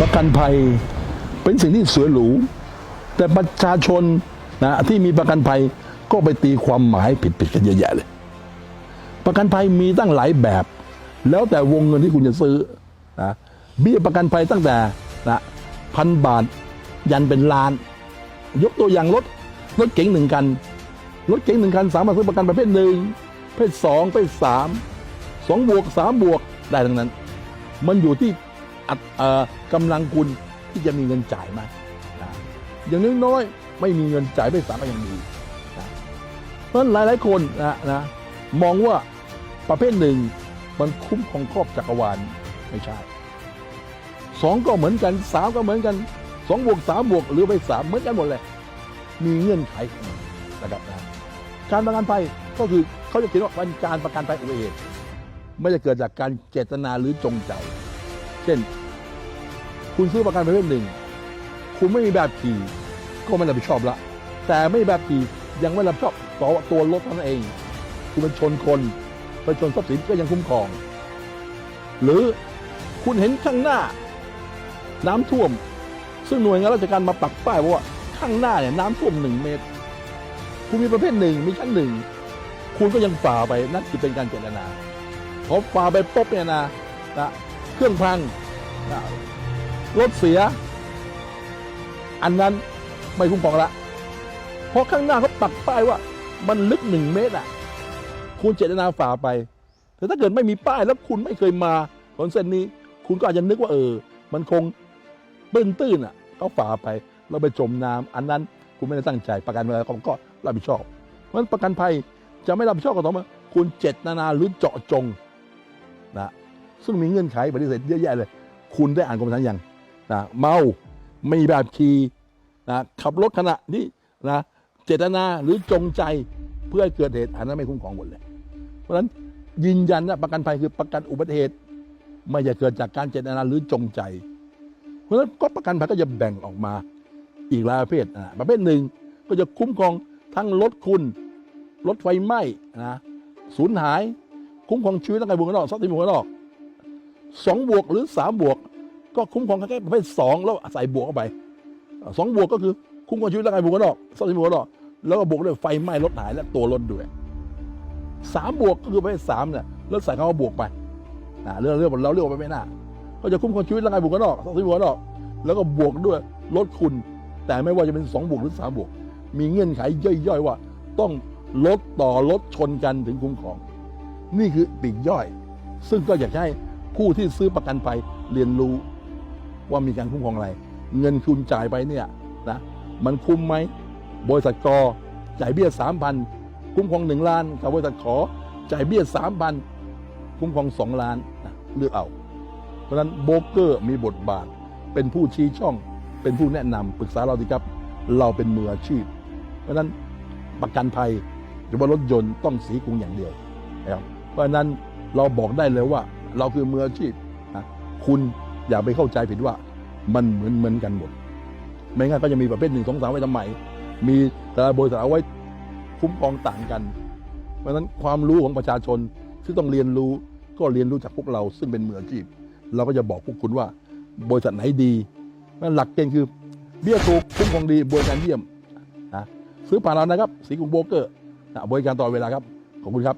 ประกันภัยเป็นสิ่งที่สวยหรู แต่ประชาชนนะที่มีประกันภัยก็ไปตีความหมายผิดๆกันเยอะแยะเลย ประกันภัยมีตั้งหลายแบบ แล้วแต่วงเงินที่คุณจะซื้อนะเบี้ยประกันภัยตั้งแต่นะพันบาทยันเป็นล้าน ยกตัวอย่างรถรถเก๋งหนึ่งคันรถเก๋งหนึ่งคันสามารถซื้อประกันประเภทหนึ่งประเภทสองประเภทสามสองบวกสามบวกได้ทั้งนั้น มันอยู่ที่ กำลังคุณที่จะมีเงินจ่ายไหมนะอย่างน้อยๆไม่มีเงินจ่ายไม่สามารถยังดีนะเพราะหลายๆคนนะนะมองว่าประเภทหนึ่งมันคุ้มของครอบจักรวาลไม่ใช่สองก็เหมือนกันสามก็เหมือนกันสองบวกสามบวกหรือไปสามเหมือนกันหมดเลยมีเงื่อนไขนนะครับนะการประกันภัยก็คือเขาจะเขียนว่าเป็นการประกันภัยอุบัติเหตุไม่ได้เกิดจากการเจตนาหรือจงใจ เช่น คุณซื้อประกันประเภทหนึ่ง คุณไม่มีแบบขี่ก็ไม่รับผิดชอบละ แต่ไม่มีแบบขี่ยังไม่รับผิดชอบต่อตัวรถเท่านั้นเอง คุณไปชนคนไปชนทรัพย์สินก็ยังคุ้มครอง หรือคุณเห็นข้างหน้า น้ำท่วม ซึ่งหน่วยงานราชการมาปักป้ายว่าข้างหน้าเนี่ยน้ำท่วมหนึ่งเมตร คุณมีประเภทหนึ่งมีชั้นหนึ่ง คุณก็ยังฝ่าไปนั่นคือเป็นการเจตนาพอฝ่าไปปุ๊บเนี่ยนะนะเครื่องพังนะ รถเสีย อันนั้นไม่คุ้มครองละเพราะข้างหน้าเขาปักป้ายว่า มันลึกหนึ่งเมตรอะ คุณเจตนาฝ่าไปแต่ถ้าเกิดไม่มีป้ายแล้วคุณไม่เคยมาถนนเส้นนี้ คุณก็อาจจะนึกว่าเออ มันคงตื้นตื้นอะเขาฝ่าไปเราไปจมน้ำอันนั้นคุณไม่ได้ตั้งใจประกันอะไรก็รับผิดชอบ เพราะฉะนั้นประกันภัยจะไม่รับผิดชอบก็ต่อเมื่อคุณเจตนาหรือเจาะจงนะซึ่งมีเงื่อนไขปฏิเสธเยอะแยะเลย คุณได้อ่านกรมธรรม์ยัง นะเมาไม่แบบขี่นะขับรถขณะนี้นะเจตนาหรือจงใจเพื่อให้เกิดเหตุอันนั้นไม่คุ้มครองหมดเลย เพราะฉะนั้นยืนยันว่าประกันภัยคือประกันอุบัติเหตุไม่จะเกิดจากการเจตนาหรือจงใจ เพราะฉะนั้นก็ประกันภัยก็จะแบ่งออกมาอีกหลายประเภทอะประเภทหนึ่งก็จะคุ้มครองทั้งรถคุณรถไฟไหม้นะสูญหาย คุ้มครองชีวิตร่างกายบุคคลนอกทรัพย์สินบุคคลนอกสองบวกหรือสามบวก ก็คุ้มครองแค่ประเภทสองแล้วใส่บวกเข้าไปสองบวกก็คือคุ้มครองชีวิตร่างกายบุคคลนอกทรัพย์สินบุคคลนอกแล้วก็บวกด้วยไฟไหม้รถหายและตัวรถด้วยสามบวกก็คือประเภทสามเนี่ยแล้วใส่คำว่าบวกไปนะเรื่องเรื่องเราเรียกว่าไปไม่น่าก็จะคุ้มครองชีวิตร่างกายบุคคลนอกทรัพย์สินบุคคลนอกแล้วก็บวกด้วยลดคุณ แต่ไม่ว่าจะเป็นสองบวกหรือสามบวก มีเงื่อนไขย่อยๆว่า ต้องลดต่อลดชนกันถึงคุ้มครอง นี่คือปีกย่อย ซึ่งก็อยากให้ผู้ที่ซื้อประกันภัยเรียนรู้ ว่ามีการคุ้มครองอะไร เงินคุณจ่ายไปเนี่ยนะมันคุ้มไหมบริษัทกอจ่ายเบี้ยสามพันคุ้มครองหนึ่งล้านกับบริษัทขอจ่ายเบี้ยสามพันคุ้มครองสองล้านนะเลือกเอา เพราะฉะนั้นโบรกเกอร์มีบทบาท เป็นผู้ชี้ช่อง เป็นผู้แนะนำปรึกษาเราดีครับ เราเป็นมืออาชีพ เพราะฉะนั้นประกันภัยหรือว่ารถยนต์ต้องสีกรุงอย่างเดียวนะครับเพราะฉะนั้นเราบอกได้เลยว่าเราคือมืออาชีพนะคุณ อย่าไปเข้าใจผิดว่ามันเหมือนเหมือนกันหมด ไม่งั้นก็จะมีประเภทหนึ่งสองสามไว้ทำไม มีแต่ละบริษัทเอาไว้คุ้มครองต่างกัน เพราะฉะนั้นความรู้ของประชาชนที่ต้องเรียนรู้ก็เรียนรู้จากพวกเราซึ่งเป็นมืออาชีพ เราก็จะบอกพวกคุณว่าบริษัทไหนดีนั่นหลักเกณฑ์คือเบี้ยถูกคุ้มครองดีบริการเยี่ยมนะซื้อผ่านเรานะครับสีกรุงโบเกอร์นะบริการตลอเวลาครับขอบคุณครับ